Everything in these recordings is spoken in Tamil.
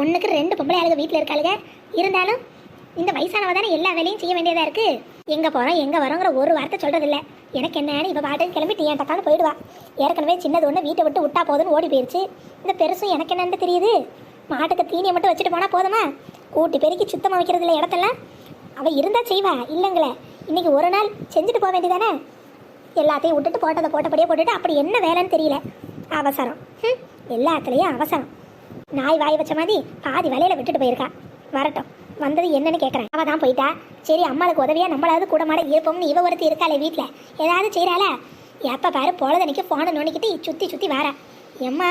ஒன்றுக்கு ரெண்டு பொம்பளை ஆளுங்க வீட்டில் இருக்காளுங்க. இருந்தாலும் இந்த வயசானவ தானே எல்லா வேலையும் செய்ய வேண்டியதாக இருக்குது எங்கே போகிறோம் எங்கே வரோங்கிற ஒரு வார்த்தை சொல்கிறது இல்லை எனக்கு என்னன்னு இப்போ பாட்டு கிளம்பி டீ டக்கான்னு போயிடுவா. ஏற்கனவே சின்னது ஒன்று வீட்டை விட்டு விட்டா போதுன்னு ஓடி போயிடுச்சு இந்த பெருசும் எனக்கு என்னன்னு தெரியுது? மாட்டுக்கு தீனியை மட்டும் வச்சுட்டு போனால் போதுமா? கூட்டி பெருக்கி சுத்தமாக வைக்கிறது இல்லை இடத்தெல்லாம்? அவள் இருந்தால் செய்வா இல்லைங்களே. இன்னைக்கு ஒரு நாள் செஞ்சுட்டு போக வேண்டியதானே? எல்லாத்தையும் விட்டுட்டு போட்டதை போட்டபடியே போட்டுட்டு அப்படி என்ன வேலைன்னு தெரியல. அவசரம். ம் எல்லாத்துலேயும் அவசரம். நாய் வாய் வச்ச மாதிரி பாதி வேலையில விட்டுட்டு போயிருக்கா. வரட்டும். வந்தது என்னன்னு கேட்குறேன் அவள் தான் போயிட்டா. சரி அம்மாளுக்கு உதவியா நம்மளாவது கூட மாட இருப்போம்னு இவ ஒருத்தி இருக்காளே வீட்டில் ஏதாவது செய்கிறாளா எப்போ பாரு பொழுதனைக்கு ஃபோனை நோண்டிக்கிட்டு சுற்றி சுற்றி வாரா. எம்மா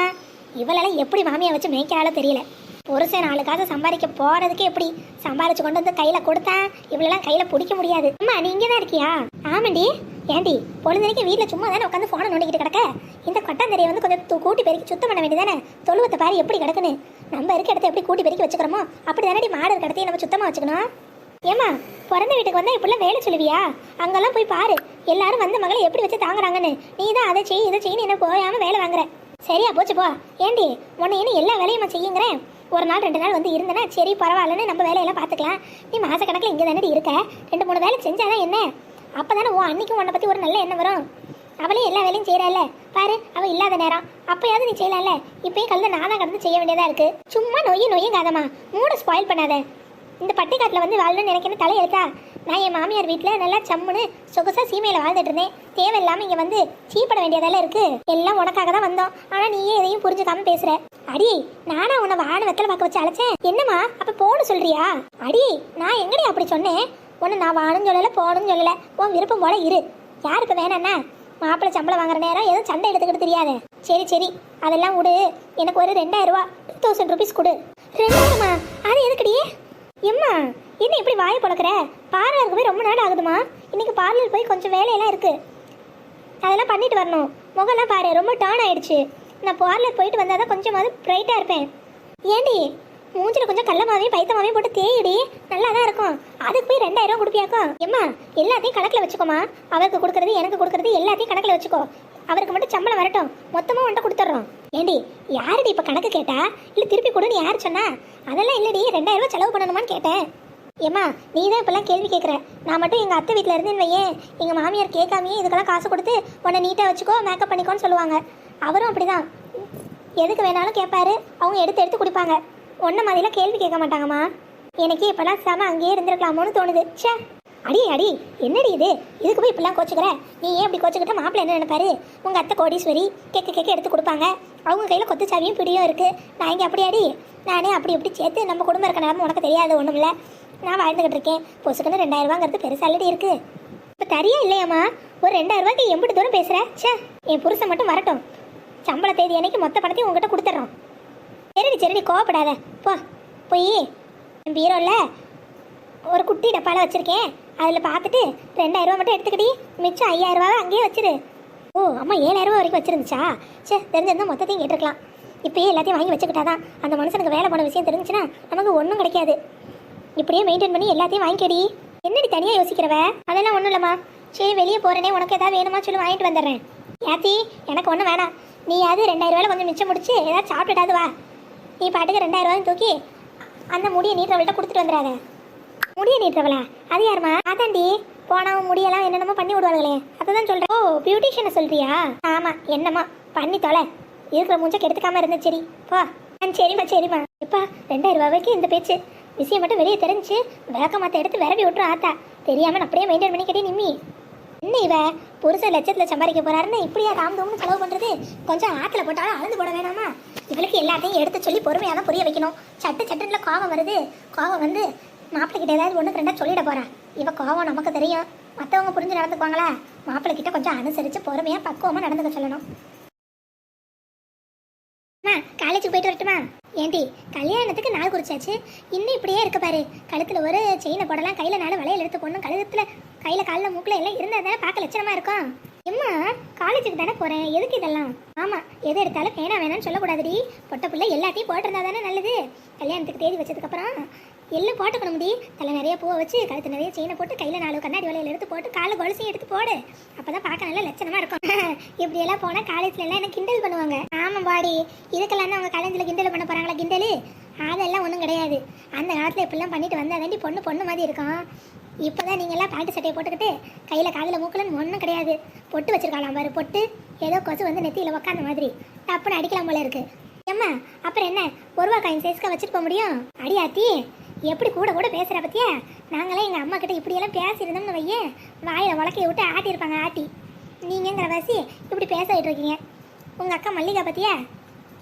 இவளெல்லாம் எப்படி மாமியை வச்சு மேய்க்கிறாளோ தெரியல. புருஷன் நாளுக்காக சம்பாதிக்க போகிறதுக்கு எப்படி சம்பாதிச்சு கொண்டு வந்து கையில கொடுத்தா இவளெல்லாம் கையில பிடிக்க முடியாது. அம்மா நீ இங்கே தான் இருக்கியா? ஆமாண்டி. ஏண்டி பொழுதுக்கு வீட்டில் சும்மா தானே உட்காந்து ஃபோனை நோண்டிக்கிட்டு கிடக்க? இந்த கொட்டாந்தரையை வந்து கொஞ்சம் கூட்டி பெருக்கி சுத்தம் பண்ண வேண்டியதானே தொழுவத்தை பாரு எப்படி கிடக்குன்னு. நம்ம இருக்க இடத்த எப்படி கூட்டி பெருக்கி வச்சுக்கிறோமோ அப்படி தானடி மாடு இருக்க இடத்தையும் நம்ம சுத்தமாக வச்சுக்கணும். ஏம்மா பிறந்த வீட்டுக்கு வந்தால் இப்படிலாம் வேலை சொல்லுவியா? அங்கெல்லாம் போய் பாரு எல்லாரும் வந்த மகளை எப்படி வச்சு தாங்குறாங்கன்னு. நீ தான் அதை செய் இதை செய்யு என்ன போயாமல் வேலை வாங்குற. சரியா போச்சு போ. ஏண்டி உன்னை என்ன எல்லா வேலையும் செய்யுங்கிறேன் ஒரு நாள் ரெண்டு நாள் வந்து இருந்தனா சரி பரவாயில்லன்னு நம்ம வேலையெல்லாம் பார்த்துக்கலாம். நீ மாதக்கணக்கில் இங்கே தானே இருக்க? ரெண்டு மூணு வேலை செஞ்சாதான் என்ன? அப்பதானே உன் அன்னைக்கும் உன்னை பற்றி ஒரு நல்ல எண்ணம் வரும். அவளே எல்லா வேலையும் செய்யறாள் பாரு அவ இல்லாத நேரம். அப்பயாவது நீ செய்யலாம்ல. இப்பயும் நான் தான் கடந்து செய்ய வேண்டியதா இருக்கு. சும்மா நொய்யும் நொய்யும் காதமா மூட ஸ்பாயில் பண்ணாத. இந்த பட்டிக்காட்டில் வந்து வாழணும்னு நினைக்கிற தலையெழுத்தா நான் என் மாமியார் வீட்டில் நல்லா சம்முன்னு சொகுசா சீமையில் வாழ்ந்துட்டு இருந்தேன். தேவையில்லாமல் இங்கே வந்து சீப்பட வேண்டியதெல்லாம் இருக்கு. எல்லாம் உனக்காக தான் வந்தோம். ஆனால் நீயே எதையும் புரிஞ்சுக்காம பேசுற. அடி நானா உன்னை வான வெத்தலை பார்க்க வச்சு அழைச்சேன். என்னம்மா? அப்போ போன்னு சொல்றியா? அடி நான் எங்கடி அப்படி சொன்னேன்? உன்னை நான் வானும் சொல்லலை போகணும்னு சொல்லலை. உன் விருப்பம் போல இரு. யாருக்கு இப்ப வேணாண்ணா மாப்பிள்ளை சம்பளம் வாங்குற நேரம் எதுவும் சண்டை எடுத்துக்கிட்டு தெரியாது. சரி சரி. அதெல்லாம் விடு. எனக்கு ஒரு ரெண்டாயிரம் ரூபா டூ தௌசண்ட் ருபீஸ் கொடு. ரெண்டாயிரமா? அது எதுக்குடி? எம்மா என்ன இப்படி வாயை பழக்கிற பார்லருக்கு போய் ரொம்ப நாள் ஆகுதுமா? இன்னைக்கு பார்லர் போய் கொஞ்சம் வேலையெல்லாம் இருக்கு. அதெல்லாம் பண்ணிட்டு வரணும். முகம்லாம் பாரு ரொம்ப டர்ன் ஆயிடுச்சு. நான் பார்லர் போயிட்டு வந்தால் தான் கொஞ்சமாவது பிரைட்டாக இருப்பேன். ஏண்டி மூஞ்சில கொஞ்சம் கள்ளமாவே பைத்தமாவே போட்டு தேயிடி. நல்லா தான் இருக்கும். அதுக்கு போய் ரெண்டாயிரம் கொடுப்பியாக்கும் எம்மா எல்லாத்தையும் கணக்கில் வச்சுக்கோமா. அவருக்கு கொடுக்கறது எனக்கு கொடுக்கறது எல்லாத்தையும் கணக்கில் வச்சுக்கோ. அவருக்கு மட்டும் சம்பளம் வரட்டும். மொத்தமாக உன்ட்ட கொடுத்துட்றோம். ஏண்டி யாருடி இப்போ கணக்கு கேட்டா? இல்லை திருப்பி கொடுன்னு யார் சொன்னா? அதெல்லாம் இல்லடி ரெண்டாயிரம் ரூபாய் செலவு பண்ணணுமான்னு கேட்டேன். ஏம்மா நீ தான் இப்பெல்லாம் கேள்வி கேட்குற நான் மட்டும் எங்கள் அத்தை வீட்டில் இருந்தேன்னு வையேன். எங்கள் மாமியார் கேட்காமையே இதுக்கெல்லாம் காசு கொடுத்து உன்னை நீட்டாக வச்சுக்கோ மேக்கப் பண்ணிக்கோன்னு சொல்லுவாங்க. அவரும் அப்படிதான். எதுக்கு வேணாலும் கேட்பாரு அவங்க எடுத்து எடுத்து குடிப்பாங்க. ஒன்றை மாதிரிலாம் கேள்வி கேட்க மாட்டாங்கம்மா. எனக்கு இப்போலாம் செம அங்கேயே இருந்திருக்கலாமோன்னு தோணுது. ச்சே! அடி அடி என்னடி இது? இதுக்கு போய் இப்படிலாம் கோச்சுக்கிற? நீ ஏன் இப்படி கோச்சுக்கிட்ட? மாப்பிள்ளை என்ன நினைப்பாரு? உங்கள் அத்தை கோடீஸ்வரி கேட்க கேட்க எடுத்து கொடுப்பாங்க. அவங்க கையில் கொத்து சாவியும் பிடியும் இருக்குது நான் இங்கே அப்படி அடி? நானே அப்படி இப்படி சேர்த்து நம்ம குடும்பம் இருக்க நிலம உனக்கு தெரியாது ஒன்றும் இல்லை. நான் வாழ்ந்துக்கிட்டு இருக்கேன். பொசுக்குன்னு ரெண்டாயிரம் ரூபாங்கிறது பெருசாலடி இருக்குது இப்போ தரியா இல்லையாம்மா? ஒரு ரெண்டாயிரம் ரூபாய்க்கு எம்பிட்டு தூரம் பேசுகிறேன் ச்சே! என் புருஷன் மட்டும் வரட்டும். சம்பள தேதி அன்னைக்கு மொத்த பணத்தையும் உங்ககிட்ட கொடுத்துட்றோம் சரிடி சரிடி கோவப்படாத. போ போய். என் பீரோவில் ஒரு குட்டி டப்பாவில் வச்சுருக்கேன். அதில் பார்த்துட்டு ரெண்டாயிரம் ரூபா மட்டும் எடுத்துக்கிட்டி மிச்சம் ஐயாயிரம் ரூபாவை அங்கேயே வச்சிரு. ஓ அம்மா ஏழாயிரம் ரூபா வரைக்கும் வச்சிருந்துச்சா? சே தெரிஞ்சிருந்தா மொத்தத்தையும் கேட்டிருக்கலாம். இப்பயே எல்லாத்தையும் வாங்கி வச்சுக்கிட்டாதான். அந்த மனுஷனுக்கு வேலை போன விஷயம் தெரிஞ்சுன்னா நமக்கு ஒன்றும் கிடைக்காது. இப்படியே மெயின்டைன் பண்ணி எல்லாத்தையும் வாங்கிக்கடி. என்னடி தனியாக யோசிக்கிறவ? அதெல்லாம் ஒன்றும் இல்லைம்மா. சரி வெளியே போகிறேனே உனக்கு ஏதாவது வேணுமா சொல்லி வாங்கிட்டு வந்துடுறேன். ஏத்தி எனக்கு ஒன்றும் வேணாம். நீயாவது ரெண்டாயிரம் ரூபாயில கொஞ்சம் மிச்சம் முடிச்சு ஏதாவது சாப்பிட்டுட்டாது வா. நீ பாட்டுக்கு ரெண்டாயிரம் தூக்கி அந்த முடியை நீட்டுறவள்கிட்ட கொடுத்துட்டு வந்துடாத. முடிய நீட்டுறவளா? அது யாருமா அதாண்டி போனவன் முடியெல்லாம் என்னென்னமோ பண்ணி விடுவாங்களே தான் சொல்கிறேன் ஓ பியூட்டிஷியனை சொல்றியா? ஆமாம் என்னம்மா பண்ணி தொலை. இருக்கிற மூஞ்ச கெடுத்துக்காம இருந்த சரி. போ. ஆ சரிம்மா சரிம்மா. இப்பா ரெண்டாயிரம் ரூபாய்க்கு இந்த பேச்சு. விஷயம் மட்டும் வெளியே தெரிஞ்சு விளக்க மாத்த எடுத்து விரவி விட்டுரும் ஆத்தா. தெரியாம நான் அப்படியே மெயின்டைன் பண்ணிக்கிட்டே நிம்மி. என்ன இவ? புருஷ லட்சத்துல சம்பாதிக்க போறாருன்னு இப்படியா காமதம்னு செலவு பண்றது? கொஞ்சம் ஆத்துல போட்டாலும் அளந்து போட வேணாமா? இவளுக்கு எல்லாத்தையும் எடுத்து சொல்லி பொறுமையா தான் புரிய வைக்கணும். சட்டு சட்டுல கோவம் வருது. கோவம் வந்து மாப்பிள்ளை கிட்ட ஏதாவது ஒன்று ரெண்டா சொல்லிட போறா. இவ கோவம் நமக்கு தெரியும். மற்றவங்க புரிஞ்சு நடந்துக்குவாங்களா? மாப்பிள்ளை கிட்ட கொஞ்சம் அனுசரிச்சு பொறுமையா பக்குவமா நடந்துக்க சொல்லணும் அம்மா காலேஜுக்கு போயிட்டு வரட்டுமா ஏண்டி கல்யாணத்துக்கு நாள் குறிச்சாச்சு. இன்னும் இப்படியே இருக்க பாரு. கழுத்தில் ஒரு செயினை போடலாம். கையில் நாலு வளையல் எடுத்து போடணும். கழுத்தில் கையில் காலில் மூக்கில் எல்லாம் இருந்தால் தானே பார்க்க லட்சணமாக இருக்கும். எம்மா காலேஜுக்கு தானே போறேன். எதுக்கு இதெல்லாம்? ஆமா எது எடுத்தாலும் பேனா வேணாம்னு சொல்லக்கூடாதுடி. பொட்ட பிள்ளை எல்லாத்தையும் போட்டிருந்தா தானே நல்லது. கல்யாணத்துக்கு தேதி வச்சதுக்கு அப்புறம் எல்லாம் போட்டுக்கணும் முடி தலை நிறைய பூவை வச்சு கழுத்து நிறைய செயினை போட்டு கையில நாலு கண்ணாடி வளையல் எடுத்து போட்டு காலை கொலுசையும் எடுத்து போடு. அப்பதான் பார்க்க நல்லா லட்சணமா இருக்கும். இப்படி எல்லாம் போனா காலேஜ்ல எல்லாம் என்ன கிண்டல் பண்ணுவாங்க? ஆமா பாடி இதுக்கெல்லாம் தான் அவங்க காலேஜ்ல கிண்டல் பண்ண போறாங்களா கிண்டல்? அதெல்லாம் ஒன்றும் கிடையாது. அந்த காலத்தில் இப்படிலாம் பண்ணிட்டு வந்தா தாண்டி பொண்ணு பொண்ணு மாதிரி இருக்கும். இப்போ தான் நீங்கள்லாம் பேண்ட் சட்டையை போட்டுக்கிட்டு கையில் காதில் மூக்கலன்னு ஒன்றும் கிடையாது. பொட்டு வச்சிருக்கலாம் பாரு பொட்டு. ஏதோ கொசு வந்து நெத்தியில் உக்காந்த மாதிரி. டப்புன்னு அடிக்கலாம் போல இருக்கு. ஏம்மா அப்புறம் என்ன? ஒருவா காயின் சைஸ்க்காக வச்சுட்டு போக முடியும்? அடியாத்தி எப்படி கூட கூட பேசுகிற பத்தியா? நாங்களாம் எங்கள் அம்மா கிட்ட இப்படியெல்லாம் பேசியிருந்தோம்னு வையேன் வாயில் உலக்கைய விட்டு ஆட்டியிருப்பாங்க ஆட்டி நீங்கள்ங்கிற வாசி இப்படி பேசிட்டு இருக்கீங்க. உங்கள் அக்கா மல்லிகா பற்றியா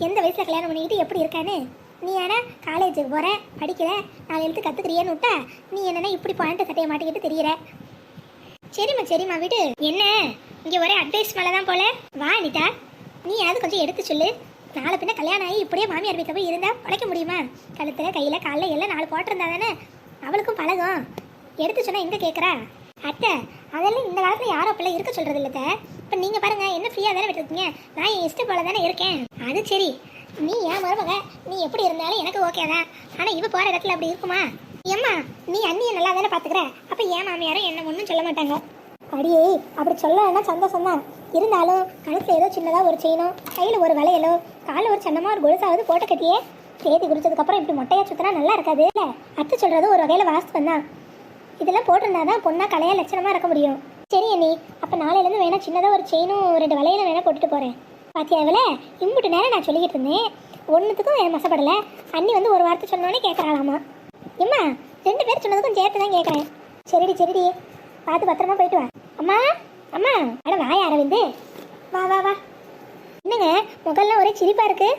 எந்த வயசில் கல்யாணம் பண்ணிக்கிட்டு எப்படி இருக்கான்னு? நீ ஏன்னா காலேஜுக்கு போகிற படிக்கிற? நாலு எழுத்து கற்றுக்கிறியன்னு விட்டா நீ என்னன்னா இப்படி பாயிண்ட் சட்டையை மாட்டிக்கிட்டு தெரியற. சரிம்மா சரிம்மா விடு. என்ன? இங்கே ஒரே அட்வைஸ் மேலே தான் போல. வா அனிதா. நீ யாவது கொஞ்சம் எடுத்து சொல்லு. நாளை பின்ன கல்யாணம் ஆகி இப்படியே மாமியார் வீட்டில் போய் இருந்தால் உழைக்க முடியுமா? கழுத்தில் கையில் காலில் எல்லாம் நாலு போட்டிருந்தா தானே? அவளுக்கும் பழகும். எடுத்து சொன்னால் எங்கே கேட்குறா அத்தை அதெல்லாம் இந்த காலத்தில் யாரும் பிள்ளை இருக்க சொல்கிறது இல்லை இப்போ நீங்கள் பாருங்க என்ன ஃப்ரீயாக தானே விட்டுருக்கீங்க நான் என் இஷ்டம் போல தானே இருக்கேன். அது சரி. நீ ஏன் மருமக? நீ எப்படி இருந்தாலும் எனக்கு ஓகே தான். ஆனால் இவ போகிற இடத்துல அப்படி இருக்குமா? ஏம்மா நீ அண்ணியை நல்லா தானே பார்த்துக்கிற? அப்போ ஏன் மாமியாரும் என்ன ஒன்றும் சொல்ல மாட்டாங்க? அடியே அப்படி சொல்லலைன்னா சந்தோஷம் தான். இருந்தாலும் கழுத்தில் ஏதோ சின்னதாக ஒரு செயினோ கையில் ஒரு வளையலோ காலில் ஒரு சின்னமாக ஒரு கொலுசாவது போட்டு கட்டியே தேதி குறிச்சதுக்கப்புறம் இப்படி மொட்டையாக சுற்றினா நல்லா இருக்காது இல்லை? அத்தை சொல்கிறது ஒரு வகையில் வாஸ்தவம் தான். இதெல்லாம் போட்டிருந்தா தான் பொண்ணாக கலையாக லட்சணமாக இருக்க முடியும். சரி அண்ணி அப்போ நாளையிலேருந்து வேணால் சின்னதாக ஒரு செயினும் ரெண்டு வளையலும் வேணால் போட்டுட்டு போகிறேன் பாத்தியா இவ்வளோ இம்புட்டு நேரம் நான் சொல்லிக்கிட்டு இருந்தேன். ஒன்றுத்துக்கும் என் மசப்படலை. அண்ணி வந்து ஒரு வார்த்தை சொன்னோன்னே கேட்குறாளாமா எம்மா ரெண்டு பேர் சொன்னதுக்கும் சேர்த்து தான் கேட்குறேன் சரிடி சரிடி. பார்த்து பத்திரமா போயிட்டு வா. அம்மா அம்மா. அட வாயா அரவிந்து. வா வா வா. என்னங்க முகல்லாம் ஒரே சிரிப்பாக இருக்கு?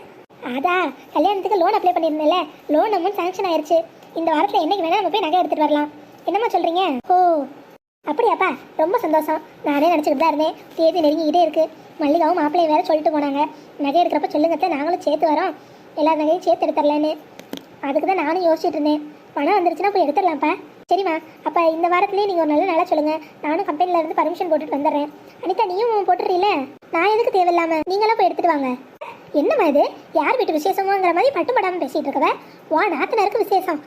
அதான் கல்யாணத்துக்கு லோன் அப்ளை பண்ணியிருந்தேன்ல. லோன் அமௌண்ட் சாங்ஷன் ஆயிடுச்சு இந்த வாரத்தில் என்னைக்கு வேணால் நம்ம போய் நகை எடுத்துகிட்டு வரலாம். என்னம்மா சொல்கிறீங்க ஓ அப்படியாப்பா? ரொம்ப சந்தோஷம். நானே நினச்சிக்கிட்டு தான் இருந்தேன். தேதி நெருங்கிக்கிட்டே இருக்கு. மல்லிகாவும் மாப்பிள்ளையும் வேறு சொல்லிட்டு போனாங்க. நகை எடுக்கிறப்ப சொல்லுங்க அத்தை, நாங்களும் சேர்த்து வரோம். எல்லா நகையும் சேர்த்து எடுத்துடலான்னு. அதுக்கு தான் நானும் யோசிச்சுட்டு இருந்தேன். பணம் வந்துருச்சுன்னா போய் எடுத்துடலாம்ப்பா. சரிம்மா. அப்போ இந்த வாரத்துலேயே நீங்கள் ஒரு நல்ல நாளாக சொல்லுங்கள் நானும் கம்பெனில இருந்து பர்மிஷன் போட்டுட்டு வந்துடுறேன். அனிதா நீயும் போட்டுறீல நான் எதுக்கு தேவையில்லாமல் நீங்களும் போய் எடுத்துகிட்டு வாங்க. என்னம்மா இது? யார் வீட்டு விசேஷமோங்கிற மாதிரி பட்டுப்படாமல் பேசிகிட்டு இருக்கவ? வா நாத்தனாருக்கு விசேஷம்.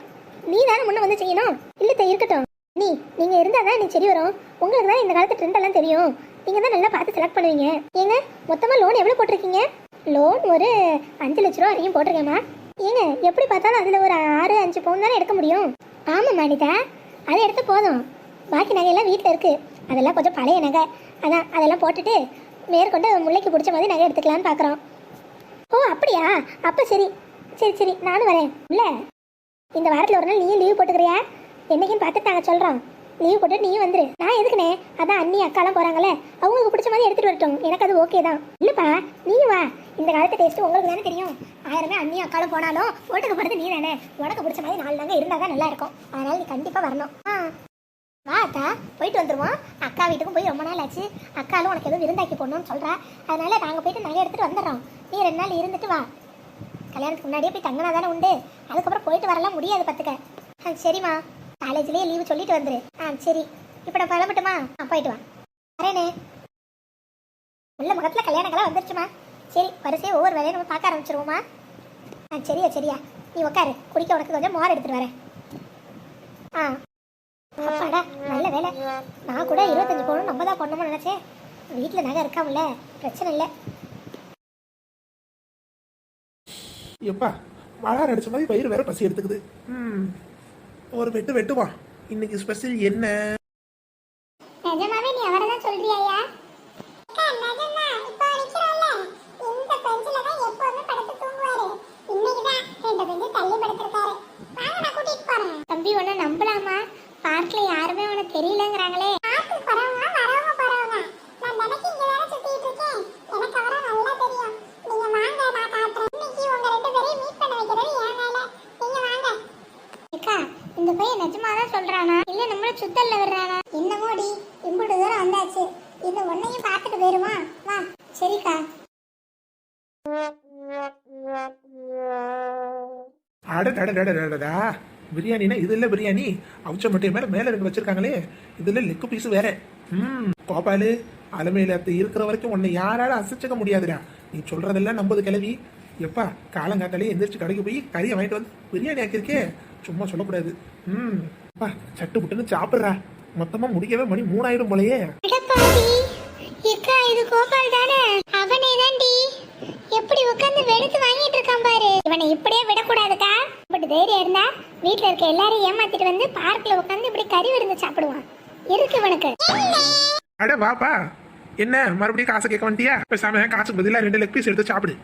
நீ தானே முன்னே வந்து செய்யணும்? இல்லை இருக்கட்டும். நீ நீங்க இருந்தா தான் நீ சரி வரும். உங்களுக்கு தான் இந்த காலத்து ட்ரெண்ட் எல்லாம் தெரியும். நீங்க தான் நல்லா பார்த்து செலக்ட் பண்ணுவீங்க. ஏங்க மொத்தமா லோன் எவ்வளவு போட்டிருக்கீங்க? லோன் ஒரு அஞ்சு லட்ச ரூபா வரைக்கும் போட்டிருக்கேம்மா. ஏங்க எப்படி பார்த்தாலும் அதுல ஒரு ஆறு அஞ்சு பவுன் தானே எடுக்க முடியும்? ஆமா மாடிதா அதை எடுத்து போதும். பாக்கி நகையெல்லாம் வீட்டில் இருக்கு. அதெல்லாம் கொஞ்சம் பழைய நகை. அதான் அதெல்லாம் போட்டுட்டு மேற்கொண்டு முல்லைக்கு பிடிச்ச மாதிரி நகை எடுத்துக்கலான்னு பார்க்குறோம் ஓ அப்படியா? அப்போ சரி. சரி சரி நானும் வரேன். இல்லை இந்த வாரத்தில் ஒரு நாள் நீயும் லீவ் போட்டுக்கிறியா? என்னைக்கும் பார்த்து நாங்கள் சொல்கிறோம் லீவ் போட்டு நீயும் வந்துரு. நான் எதுக்குனே அதான் அண்ணி அக்காலாம் போகிறாங்களே அவங்களுக்கு பிடிச்ச மாதிரி எடுத்துகிட்டு வரட்டும். எனக்கு அது ஓகே தான். இல்லைப்பா நீயும் வா. இந்த காலத்து டேஸ்ட்டு உங்களுக்கு தானே தெரியும். ஆயிரமே அண்ணி அக்காலும் போனாலும் ஓட்டுக்கு போகிறது நீ தானே. உனக்கு பிடிச்ச மாதிரி நாலு நாங்கள் இருந்தால் தான் நல்லா இருக்கும். அதனால் நீ கண்டிப்பாக வரணும். ஆ. வா அக்கா போயிட்டு வந்துடுவோம் அக்கா வீட்டுக்கும் போய் ரொம்ப நாள் ஆச்சு. அக்காலும் உனக்கு எதுவும் விருந்தாக்கி போடணும்னு சொல்கிறா அதனால நாங்கள் போயிட்டு நகை எடுத்துகிட்டு வந்துடுறோம். நீ ரெண்டு நாள் இருந்துட்டு வா. கல்யாணத்துக்கு முன்னாடியே போய் தங்கினா தானே உண்டு. அதுக்கப்புறம் போயிட்டு வரலாம் முடியாது பார்த்துக்க ஆ சரிம்மா. காலேஜ்லேயே லீவு சொல்லிட்டு வந்துரு. ஆ சரி. இப்போ நான் கிளம்பட்டுமா? ஆ போயிட்டு வா. வரேனே. உள்ள முகத்தில் கல்யாணங்களாம் வந்துருச்சுமா. சரி வரிசையாக ஒவ்வொரு வேலையும் நம்ம பார்க்க ஆரம்பிச்சிருவோமா? ஆ சரியா சரியா. நீ உட்காரு குடிக்க உனக்கு கொஞ்சம் மோர் எடுத்துட்டு வரேன். ஆ. அப்பாடா நல்ல வேலை. நான் கூட இருபத்தஞ்சு பவுன் நம்ம தான் பண்ணணும்னு நினச்சேன். வீட்டில் நகை இருக்காமல பிரச்சனை இல்லை. எப்பா மழை அடிச்ச மாதிரி வயிறு வேற பசி எடுத்துக்குது. ம். ஒரு வெட்டு வெட்டுவான் இன்னைக்கு ஸ்பெஷல் என்ன? நிஜமாவே நீ அவரை தான் சொல்றியாயா தம்பி உன்னை நம்பலாமா? பார்க்ல யாருமே உனக்கு தெரியலங்கிறாங்களே. அக்கா இந்த பையன் நிஜமா தான் சொல்றானா இல்ல நம்மள சுத்தல்ல வர்றானா என்னமோடி இம்புட்டு தூரம் வந்தாச்சு. இந்த ஒன்னையும் பார்த்துட்டு போயிருமா? வா சரிக்கா. அடடடடடடா பிரியாணினா இது இல்ல பிரியாணி. அவிச்ச மட்டைய மேல மேல ரெண்டு வச்சிருக்காங்களே. இதுல லெக்கு பீஸ் வேற. ம் கோபாலு அலமையில இருக்கிற வரைக்கும் உன்னை யாரால அசைச்சுக்க முடியாதுடா. நீ சொல்றதெல்லாம் நம்பது கிளவி எப்பா காலங்காத்தாலே எந்திரிச்சு கடைக்கு போய் கறியை வாங்கிட்டு வந்து பிரியாணி ஆக்கியிருக்கே. சும்மா சொல்லக்கூடாது. ம். அப்பா சட்டு புட்டுன்னு சாப்பிட்றா. மொத்தமா முடிக்கவே மணி மூணாயிரம் போலயே. இக்கா இது கோபால் தானே? அவனே தான்டி. எப்படி உட்கார்ந்து வெளுத்து வாங்கிட்டு இருக்கான் பாரு. இவனை இப்படியே விடக்கூடாதுக்கா. தைரியம் இருந்தா வீட்ல இருக்க எல்லாரையும் ஏமாத்திட்டு வந்து பார்க்ல உட்காந்து இப்படி கறி விருந்து சாப்பிடுவான். இருக்கு இவனுக்கு? அட வாப்பா என்ன மறுபடியும் காசை கேட்க வந்துட்டியா? பேசாம காசுக்கு பதிலா ரெண்டு லெக் பீஸ் எடுத்து சாப்பிடு.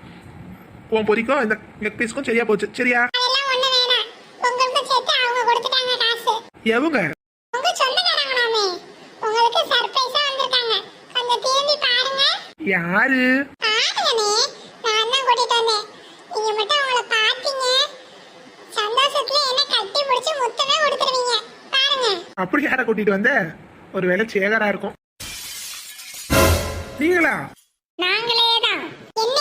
உன் பொரிக்கும் இந்த லெக் பீஸ்க்கும் சரியா போச்சு. சரியா? கொடுத்துருவீங்க. பாருங்க. அப்படி யாரை கூட்டிட்டு வந்த? ஒருவேளை சேகரா இருக்கும். நீங்களா? நாங்களே தான். என்ன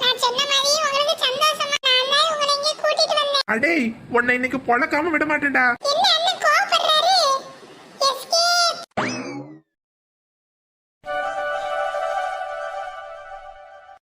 நான் சொன்ன மாதிரி உங்களுக்கு சந்தோஷமா நான் தான் உங்களை இங்க கூட்டிட்டு வந்தேன். அடேய் உன்னை இன்னைக்கு பொழக்காம விட மாட்டேன்டா. என்ன